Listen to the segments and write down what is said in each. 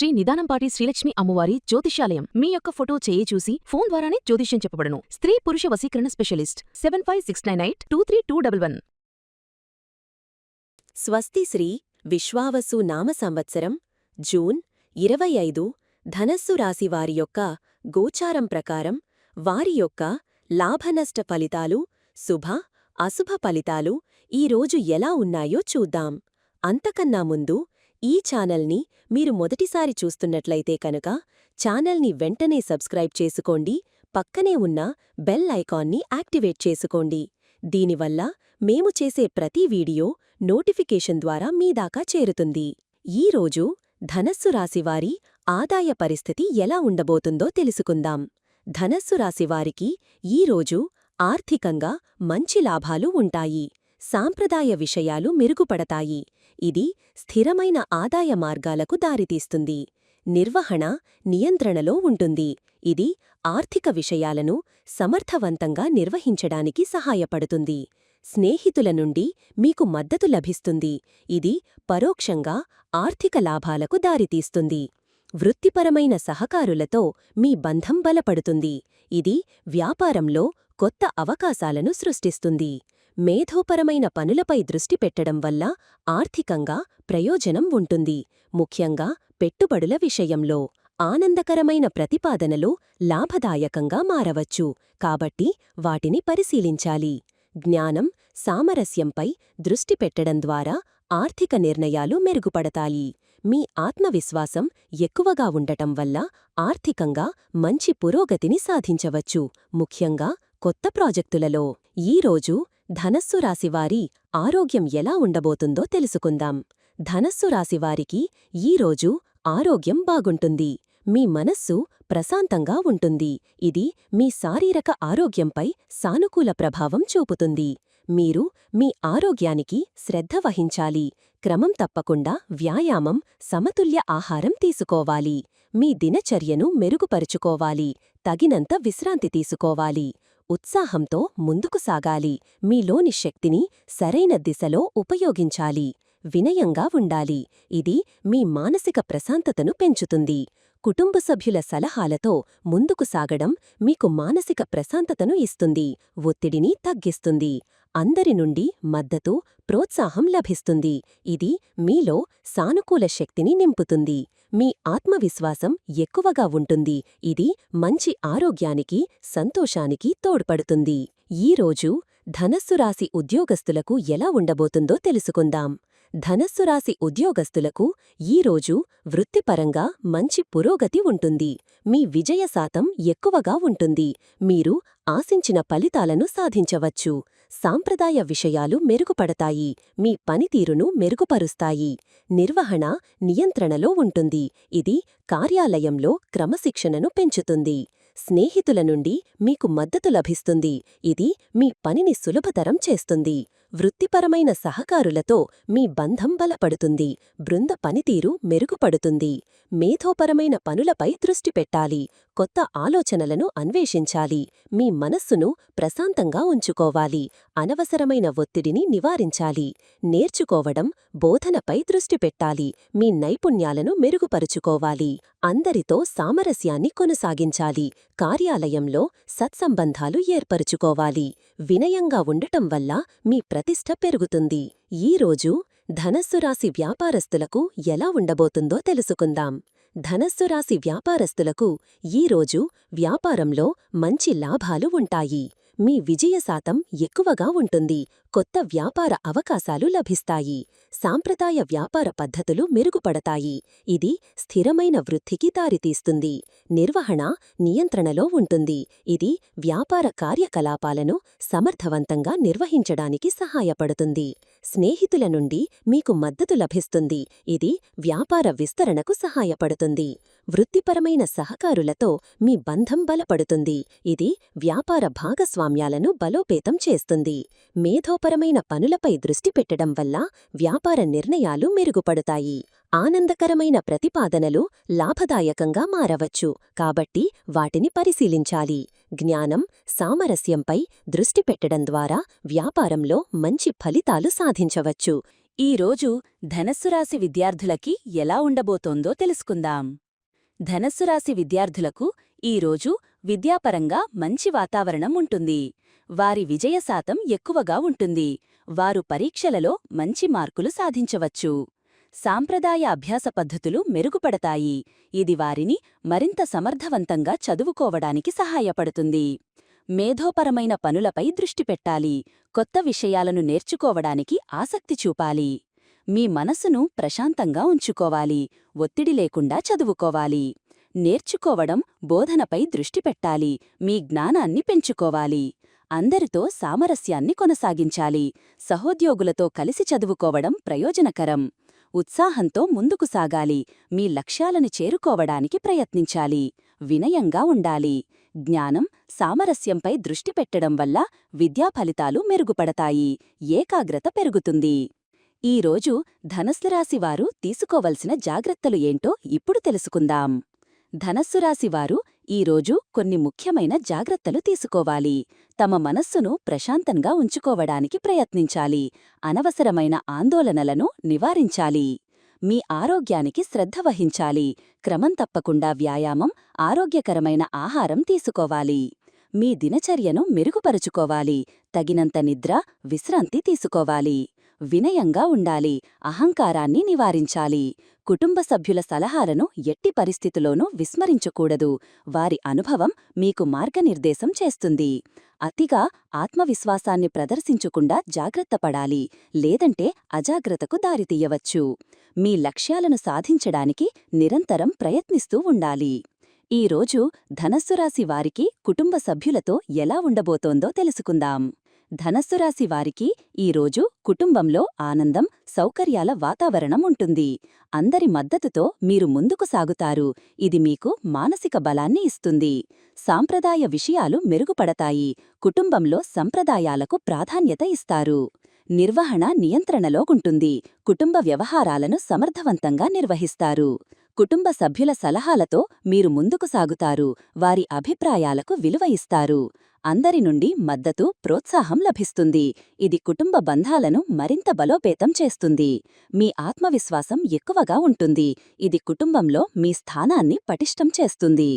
శ్రీ నిదానంపాటి శ్రీలక్ష్మి అమ్మవారి జ్యోతిషాలయం మీ యొక్క ఫోటో చేయి చూసి ఫోన్ ద్వారానే జ్యోతిష్యం చెప్పబడును. స్త్రీ పురుష వసీకరణ specialist seven five six nine eight two three two double one. స్వస్తి శ్రీ విశ్వావసు నామ సంవత్సరం జూన్ ఇరవై ఐదు ధనస్సు రాశి వారి యొక్క గోచారం ప్రకారం వారి యొక్క లాభనష్ట ఫలితాలు శుభ అశుభ ఫలితాలు ఈరోజు ఎలా ఉన్నాయో చూద్దాం. అంతకన్నా ముందు ఈ ఛానల్ని మీరు మొదటిసారి చూస్తున్నట్లయితే కనుక ఛానల్ని వెంటనే సబ్స్క్రైబ్ చేసుకోండి పక్కనే ఉన్న బెల్ ఐకాన్ని యాక్టివేట్ చేసుకోండి. దీనివల్ల మేము చేసే ప్రతి వీడియో నోటిఫికేషన్ ద్వారా మీదాకా చేరుతుంది. ఈరోజు ధనస్సు రాశివారి ఆదాయ పరిస్థితి ఎలా ఉండబోతుందో తెలుసుకుందాం. ధనస్సు రాశివారికి ఈరోజు ఆర్థికంగా మంచి లాభాలు ఉంటాయి. సాంప్రదాయ విషయాలు మెరుగుపడతాయి. ఇది స్థిరమైన ఆదాయ మార్గాలకు దారితీస్తుంది. నిర్వహణ నియంత్రణలో ఉంటుంది. ఇది ఆర్థిక విషయాలను సమర్థవంతంగా నిర్వహించడానికి సహాయపడుతుంది. స్నేహితుల నుండి మీకు మద్దతు లభిస్తుంది. ఇది పరోక్షంగా ఆర్థిక లాభాలకు దారితీస్తుంది. వృత్తిపరమైన సహకారులతో మీ బంధం బలపడుతుంది. ఇది వ్యాపారంలో కొత్త అవకాశాలను సృష్టిస్తుంది. మేధోపరమైన పనులపై దృష్టి పెట్టడం వల్ల ఆర్థికంగా ప్రయోజనం ఉంటుంది. ముఖ్యంగా పెట్టుబడుల విషయంలో ఆనందకరమైన ప్రతిపాదనలు లాభదాయకంగా మారవచ్చు. కాబట్టి వాటిని పరిశీలించాలి. జ్ఞానం సామరస్యంపై దృష్టి పెట్టడం ద్వారా ఆర్థిక నిర్ణయాలు మెరుగుపడతాయి. మీ ఆత్మవిశ్వాసం ఎక్కువగా ఉండటం వల్ల ఆర్థికంగా మంచి పురోగతిని సాధించవచ్చు. ముఖ్యంగా కొత్త ప్రాజెక్టులలో ఈరోజు ధనస్సు రాశివారి ఆరోగ్యం ఎలా ఉండబోతుందో తెలుసుకుందాం. ధనస్సు రాశివారికి ఈరోజు ఆరోగ్యం బాగుంటుంది. మీ మనస్సు ప్రశాంతంగా ఉంటుంది. ఇది మీ శారీరక ఆరోగ్యంపై సానుకూల ప్రభావం చూపుతుంది. మీరు మీ ఆరోగ్యానికి శ్రద్ధ వహించాలి. క్రమం తప్పకుండా వ్యాయామం సమతుల్య ఆహారం తీసుకోవాలి. మీ దినచర్యను మెరుగుపరుచుకోవాలి. తగినంత విశ్రాంతి తీసుకోవాలి. ఉత్సాహంతో ముందుకు సాగాలి. మీలోని శక్తిని సరైన దిశలో ఉపయోగించాలి. వినయంగా ఉండాలి. ఇది మీ మానసిక ప్రశాంతతను పెంచుతుంది. కుటుంబ సభ్యుల సలహాలతో ముందుకు సాగడం మీకు మానసిక ప్రశాంతతను ఇస్తుంది. ఒత్తిడిని తగ్గిస్తుంది. అందరి నుండి మద్దతు ప్రోత్సాహం లభిస్తుంది. ఇది మీలో సానుకూల శక్తిని నింపుతుంది. మీ ఆత్మవిశ్వాసం ఎక్కువగా ఉంటుంది. ఇది మంచి ఆరోగ్యానికి సంతోషానికి తోడ్పడుతుంది. ఈరోజు ధనస్సు రాశి ఉద్యోగస్తులకు ఎలా ఉండబోతుందో తెలుసుకుందాం. ధనస్సు రాశి ఉద్యోగస్తులకు ఈరోజు వృత్తిపరంగా మంచి పురోగతి ఉంటుంది. మీ విజయ శాతం ఎక్కువగా ఉంటుంది. మీరు ఆశించిన ఫలితాలను సాధించవచ్చు. సాంప్రదాయ విషయాలు మెరుగుపడతాయి. మీ పనితీరును మెరుగుపరుస్తాయి. నిర్వహణ నియంత్రణలో ఉంటుంది. ఇది కార్యాలయంలో క్రమశిక్షణను పెంచుతుంది. స్నేహితుల నుండి మీకు మద్దతు లభిస్తుంది. ఇది మీ పనిని సులభతరం చేస్తుంది. వృత్తిపరమైన సహకారులతో మీ బంధం బలపడుతుంది. బృంద పనితీరు మెరుగుపడుతుంది. మేధోపరమైన పనులపై దృష్టి పెట్టాలి. కొత్త ఆలోచనలను అన్వేషించాలి. మీ మనస్సును ప్రశాంతంగా ఉంచుకోవాలి. అనవసరమైన ఒత్తిడిని నివారించాలి. నేర్చుకోవడం బోధనపై దృష్టి పెట్టాలి. మీ నైపుణ్యాలను మెరుగుపరుచుకోవాలి. అందరితో సామరస్యాన్ని కొనసాగించాలి. కార్యాలయంలో సత్సంబంధాలు ఏర్పరుచుకోవాలి. వినయంగా ఉండటం వల్ల మీ ప్రతిష్ట పెరుగుతుంది. ఈరోజు ధనస్సు రాశి వ్యాపారస్తులకు ఎలా ఉండబోతుందో తెలుసుకుందాం. ధనస్సు రాశి వ్యాపారస్తులకు ఈరోజు వ్యాపారంలో మంచి లాభాలు ఉంటాయి. మీ విజయ శాతం ఎక్కువగా ఉంటుంది. కొత్త వ్యాపార అవకాశాలు లభిస్తాయి. సాంప్రదాయ వ్యాపార పద్ధతులు మెరుగుపడతాయి. ఇది స్థిరమైన వృద్ధికి దారితీస్తుంది. నిర్వహణ నియంత్రణలో ఉంటుంది. ఇది వ్యాపార కార్యకలాపాలను సమర్థవంతంగా నిర్వహించడానికి సహాయపడుతుంది. స్నేహితుల నుండి మీకు మద్దతు లభిస్తుంది. ఇది వ్యాపార విస్తరణకు సహాయపడుతుంది. వృత్తిపరమైన సహకారులతో మీ బంధం బలపడుతుంది. ఇది వ్యాపార భాగస్వామ్యాలను బలోపేతం చేస్తుంది. మేధోపరమైన పనులపై దృష్టి పెట్టడం వల్ల వ్యాపార నిర్ణయాలు మెరుగుపడతాయి. ఆనందకరమైన ప్రతిపాదనలు లాభదాయకంగా మారవచ్చు. కాబట్టి వాటిని పరిశీలించాలి. జ్ఞానం సామరస్యంపై దృష్టి పెట్టడం ద్వారా వ్యాపారంలో మంచి ఫలితాలు సాధించవచ్చు. ఈరోజు ధనస్సురాశి విద్యార్థులకి ఎలా ఉండబోతోందో తెలుసుకుందాం. ధనస్సు రాశి విద్యార్థులకు ఈరోజు విద్యాపరంగా మంచి వాతావరణం ఉంటుంది. వారి విజయ శాతం ఎక్కువగా ఉంటుంది. వారు పరీక్షలలో మంచి మార్కులు సాధించవచ్చు. సాంప్రదాయ అభ్యాస పద్ధతులు మెరుగుపడతాయి. ఇది వారిని మరింత సమర్థవంతంగా చదువుకోవడానికి సహాయపడుతుంది. మేధోపరమైన పనులపై దృష్టి పెట్టాలి. కొత్త విషయాలను నేర్చుకోవడానికి ఆసక్తి చూపాలి. మీ మనసును ప్రశాంతంగా ఉంచుకోవాలి ఒత్తిడి లేకుండా చదువుకోవాలి. నేర్చుకోవడం బోధనపై దృష్టి పెట్టాలి మీ జ్ఞానాన్ని పెంచుకోవాలి. అందరితో సామరస్యాన్ని కొనసాగించాలి సహోద్యోగులతో కలిసి చదువుకోవడం ప్రయోజనకరం. ఉత్సాహంతో ముందుకు సాగాలి మీ లక్ష్యాలను చేరుకోవడానికి ప్రయత్నించాలి వినయంగా ఉండాలి. జ్ఞానం సామరస్యంపై దృష్టి పెట్టడం వల్ల విద్యా ఫలితాలు మెరుగుపడతాయి ఏకాగ్రత పెరుగుతుంది. ఈరోజు ధనస్సు రాశివారు తీసుకోవలసిన జాగ్రత్తలు ఏంటో ఇప్పుడు తెలుసుకుందాం. ధనస్సు రాశివారు ఈరోజు కొన్ని ముఖ్యమైన జాగ్రత్తలు తీసుకోవాలి. తమ మనస్సును ప్రశాంతంగా ఉంచుకోవడానికి ప్రయత్నించాలి. అనవసరమైన ఆందోళనలను నివారించాలి. మీ ఆరోగ్యానికి శ్రద్ధ వహించాలి. క్రమం తప్పకుండా వ్యాయామం ఆరోగ్యకరమైన ఆహారం తీసుకోవాలి. మీ దినచర్యను మెరుగుపరుచుకోవాలి. తగినంత నిద్ర విశ్రాంతి తీసుకోవాలి. వినయంగా ఉండాలి అహంకారాన్ని నివారించాలి. కుటుంబ సభ్యుల సలహాలను ఎట్టి పరిస్థితిలోనూ విస్మరించకూడదు. వారి అనుభవం మీకు మార్గనిర్దేశం చేస్తుంది. అతిగా ఆత్మవిశ్వాసాన్ని ప్రదర్శించకుండా జాగ్రత్తపడాలి లేదంటే అజాగ్రత్తకు దారితీయవచ్చు మీ లక్ష్యాలను సాధించడానికి నిరంతరం ప్రయత్నిస్తూ ఉండాలి. ఈరోజు ధనస్సురాశి వారికి కుటుంబ సభ్యులతో ఎలా ఉండబోతోందో తెలుసుకుందాం. ధనస్సు రాశి వారికి ఈరోజు కుటుంబంలో ఆనందం సౌకర్యాల వాతావరణం ఉంటుంది. అందరి మద్దతుతో మీరు ముందుకు సాగుతారు. ఇది మీకు మానసిక బలాన్ని ఇస్తుంది. సాంప్రదాయ విషయాలు మెరుగుపడతాయి. కుటుంబంలో సంప్రదాయాలకు ప్రాధాన్యత ఇస్తారు. నిర్వహణ నియంత్రణలోగుంటుంది కుటుంబ వ్యవహారాలను సమర్థవంతంగా నిర్వహిస్తారు. కుటుంబ సభ్యుల సలహాలతో మీరు ముందుకు సాగుతారు. వారి అభిప్రాయాలకు విలువ ఇస్తారు. అందరి నుండి మద్దతు ప్రోత్సాహం లభిస్తుంది. ఇది కుటుంబ బంధాలను మరింత బలోపేతం చేస్తుంది. మీ ఆత్మవిశ్వాసం ఎక్కువగా ఉంటుంది. ఇది కుటుంబంలో మీ స్థానాన్ని పటిష్టం చేస్తుంది.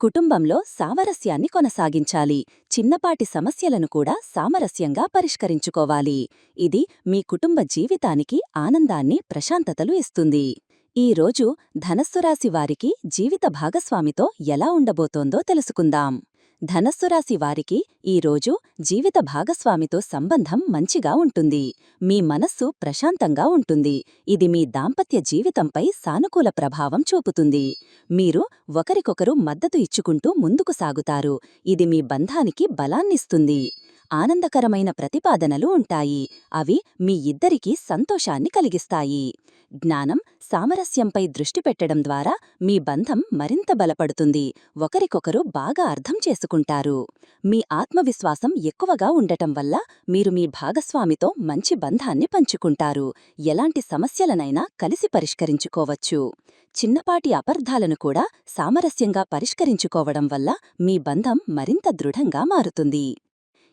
కుటుంబంలో సామరస్యాన్ని కొనసాగించాలి. చిన్నపాటి సమస్యలను కూడా సామరస్యంగా పరిష్కరించుకోవాలి. ఇది మీ కుటుంబ జీవితానికి ఆనందాన్ని ప్రశాంతతలు ఇస్తుంది. ఈ రోజు ధనస్సురాశి వారికి జీవిత భాగస్వామితో ఎలా ఉండబోతోందో తెలుసుకుందాం. ధనస్సు రాశి వారికి ఈరోజు జీవిత భాగస్వామితో సంబంధం మంచిగా ఉంటుంది. మీ మనస్సు ప్రశాంతంగా ఉంటుంది. ఇది మీ దాంపత్య జీవితంపై సానుకూల ప్రభావం చూపుతుంది. మీరు ఒకరికొకరు మద్దతు ఇచ్చుకుంటూ ముందుకు సాగుతారు. ఇది మీ బంధానికి బలాన్నిస్తుంది. ఆనందకరమైన ప్రతిపాదనలు ఉంటాయి. అవి మీ ఇద్దరికీ సంతోషాన్ని కలిగిస్తాయి. జ్ఞానం సామరస్యంపై దృష్టి పెట్టడం ద్వారా మీ బంధం మరింత బలపడుతుంది. ఒకరికొకరు బాగా అర్థం చేసుకుంటారు. మీ ఆత్మవిశ్వాసం ఎక్కువగా ఉండటం వల్ల మీరు మీ భాగస్వామితో మంచి బంధాన్ని పంచుకుంటారు. ఎలాంటి సమస్యలనైనా కలిసి పరిష్కరించుకోవచ్చు. చిన్నపాటి అపర్ధాలను కూడా సామరస్యంగా పరిష్కరించుకోవడం వల్ల మీ బంధం మరింత దృఢంగా మారుతుంది.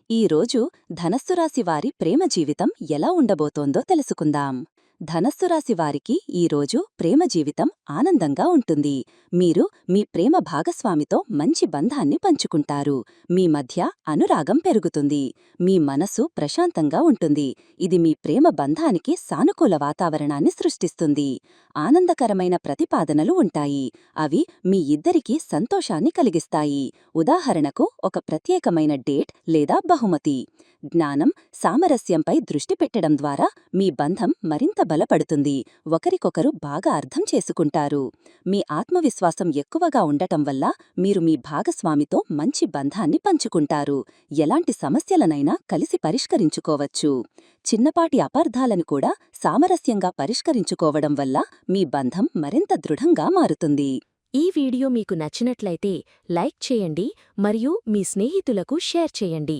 ఈరోజు ధనస్సురాశి వారి ప్రేమ జీవితం ఎలా ఉండబోతోందో తెలుసుకుందాం. ధనస్సు రాశి వారికి ఈరోజు ప్రేమ జీవితం ఆనందంగా ఉంటుంది. మీరు మీ ప్రేమ భాగస్వామితో మంచి బంధాన్ని పంచుకుంటారు. మీ మధ్య అనురాగం పెరుగుతుంది. మీ మనసు ప్రశాంతంగా ఉంటుంది. ఇది మీ ప్రేమ బంధానికి సానుకూల వాతావరణాన్ని సృష్టిస్తుంది. ఆనందకరమైన ప్రతిపాదనలు ఉంటాయి. అవి మీ ఇద్దరికీ సంతోషాన్ని కలిగిస్తాయి. ఉదాహరణకు ఒక ప్రత్యేకమైన డేట్ లేదా బహుమతి. జ్ఞానం సామరస్యంపై దృష్టి పెట్టడం ద్వారా మీ బంధం మరింత బలపడుతుంది. ఒకరికొకరు బాగా అర్థం చేసుకుంటారు. మీ ఆత్మవిశ్వాసం ఎక్కువగా ఉండటం వల్ల మీరు మీ భాగస్వామితో మంచి బంధాన్ని పంచుకుంటారు. ఎలాంటి సమస్యలనైనా కలిసి పరిష్కరించుకోవచ్చు. చిన్నపాటి అపార్థాలను కూడా సామరస్యంగా పరిష్కరించుకోవడం వల్ల మీ బంధం మరింత దృఢంగా మారుతుంది. ఈ వీడియో మీకు నచ్చినట్లయితే లైక్ చేయండి మరియు మీ స్నేహితులకు షేర్ చేయండి.